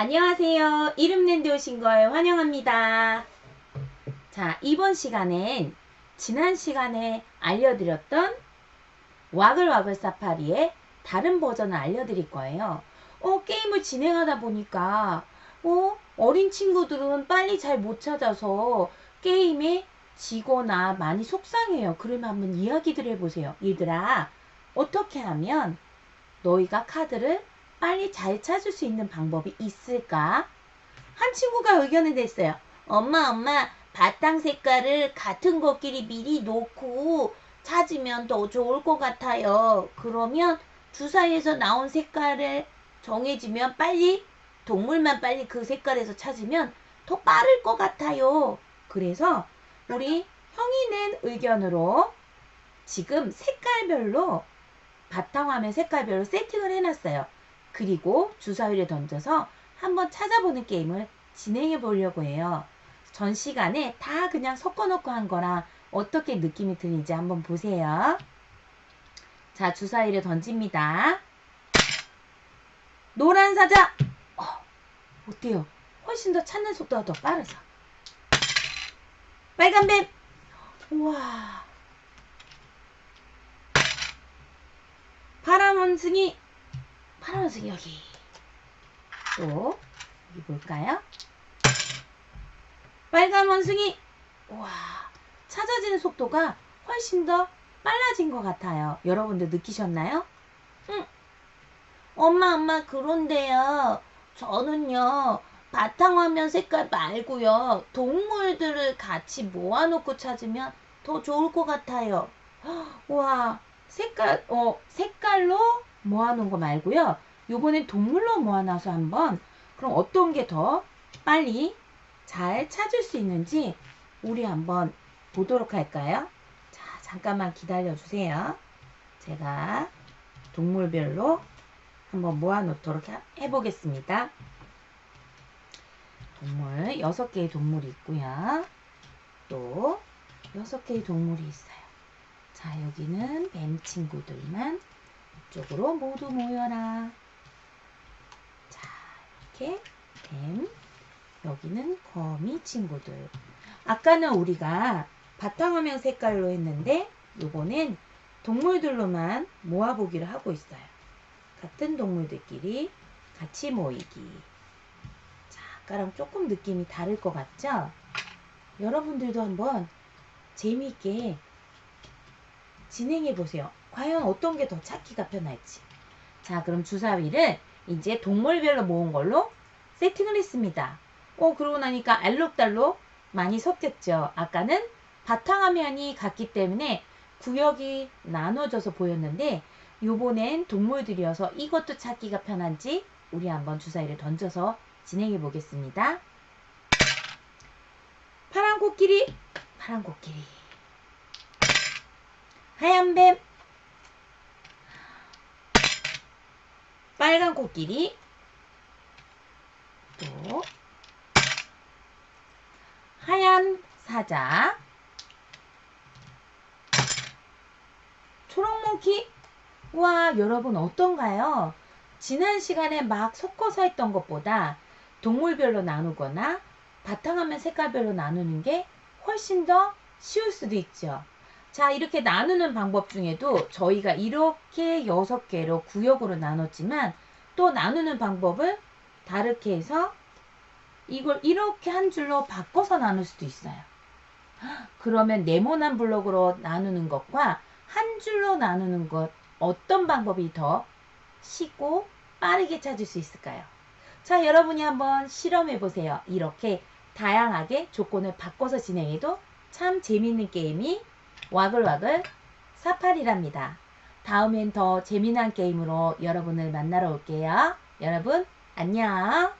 안녕하세요. 이름랜드 오신 걸 환영합니다. 자, 이번 시간엔 지난 시간에 알려드렸던 와글와글 사파리의 다른 버전을 알려드릴 거예요. 어, 게임을 진행하다 보니까, 어, 어린 친구들은 빨리 잘 못 찾아서 게임에 지거나 많이 속상해요. 그러면 한번 이야기들 해보세요. 얘들아, 어떻게 하면 너희가 카드를 빨리 잘 찾을 수 있는 방법이 있을까? 한 친구가 의견을 냈어요. 엄마, 엄마, 바탕 색깔을 같은 것끼리 미리 놓고 찾으면 더 좋을 것 같아요. 그러면 주사위에서 나온 색깔을 정해지면 빨리, 동물만 빨리 그 색깔에서 찾으면 더 빠를 것 같아요. 그래서 우리 형이 낸 의견으로 지금 색깔별로 바탕화면 색깔별로 세팅을 해놨어요. 그리고 주사위를 던져서 한번 찾아보는 게임을 진행해 보려고 해요. 전 시간에 다 그냥 섞어놓고 한 거랑 어떻게 느낌이 드는지 한번 보세요. 자, 주사위를 던집니다. 노란 사자! 어, 어때요? 훨씬 더 찾는 속도가 더 빠르죠? 빨간 뱀! 우와. 파란 원숭이! 파란 원숭이 여기. 또, 여기 볼까요? 빨간 원숭이! 우와. 찾아지는 속도가 훨씬 더 빨라진 것 같아요. 여러분들 느끼셨나요? 응. 엄마, 엄마, 그런데요. 저는요, 바탕화면 색깔 말고요, 동물들을 같이 모아놓고 찾으면 더 좋을 것 같아요. 와, 색깔, 어, 색깔로 모아놓은 거 말고요. 요번엔 동물로 모아놔서 한번, 그럼 어떤 게 더 빨리 잘 찾을 수 있는지 우리 한번 보도록 할까요? 자, 잠깐만 기다려 주세요. 제가 동물별로 한번 모아놓도록 해보겠습니다. 동물, 6개의 동물이 있고요. 또 6개의 동물이 있어요. 자, 여기는 뱀 친구들만 이쪽으로 모두 모여라. 자, 이렇게 뱀, 여기는 거미 친구들. 아까는 우리가 바탕화면 색깔로 했는데 요번엔 동물들로만 모아보기를 하고 있어요. 같은 동물들끼리 같이 모이기. 자, 아까랑 조금 느낌이 다를 것 같죠? 여러분들도 한번 재미있게 진행해 보세요. 과연 어떤 게 더 찾기가 편할지. 자, 그럼 주사위를 이제 동물별로 모은 걸로 세팅을 했습니다. 어, 그러고 나니까 알록달록 많이 섞였죠. 아까는 바탕화면이 같기 때문에 구역이 나눠져서 보였는데 요번엔 동물들이어서 이것도 찾기가 편한지 우리 한번 주사위를 던져서 진행해 보겠습니다. 파란 코끼리, 파란 코끼리. 하얀 뱀, 빨간 코끼리, 또 하얀 사자, 초록 모기. 와, 여러분 어떤가요? 지난 시간에 막 섞어서 했던 것보다 동물별로 나누거나 바탕화면 색깔별로 나누는 게 훨씬 더 쉬울 수도 있죠. 자, 이렇게 나누는 방법 중에도 저희가 이렇게 여섯 개로 구역으로 나눴지만 또 나누는 방법을 다르게 해서 이걸 이렇게 한 줄로 바꿔서 나눌 수도 있어요. 그러면 네모난 블록으로 나누는 것과 한 줄로 나누는 것 어떤 방법이 더 쉽고 빠르게 찾을 수 있을까요? 자, 여러분이 한번 실험해 보세요. 이렇게 다양하게 조건을 바꿔서 진행해도 참 재밌는 게임이 와글와글 사파리랍니다. 다음엔 더 재미난 게임으로 여러분을 만나러 올게요. 여러분, 안녕!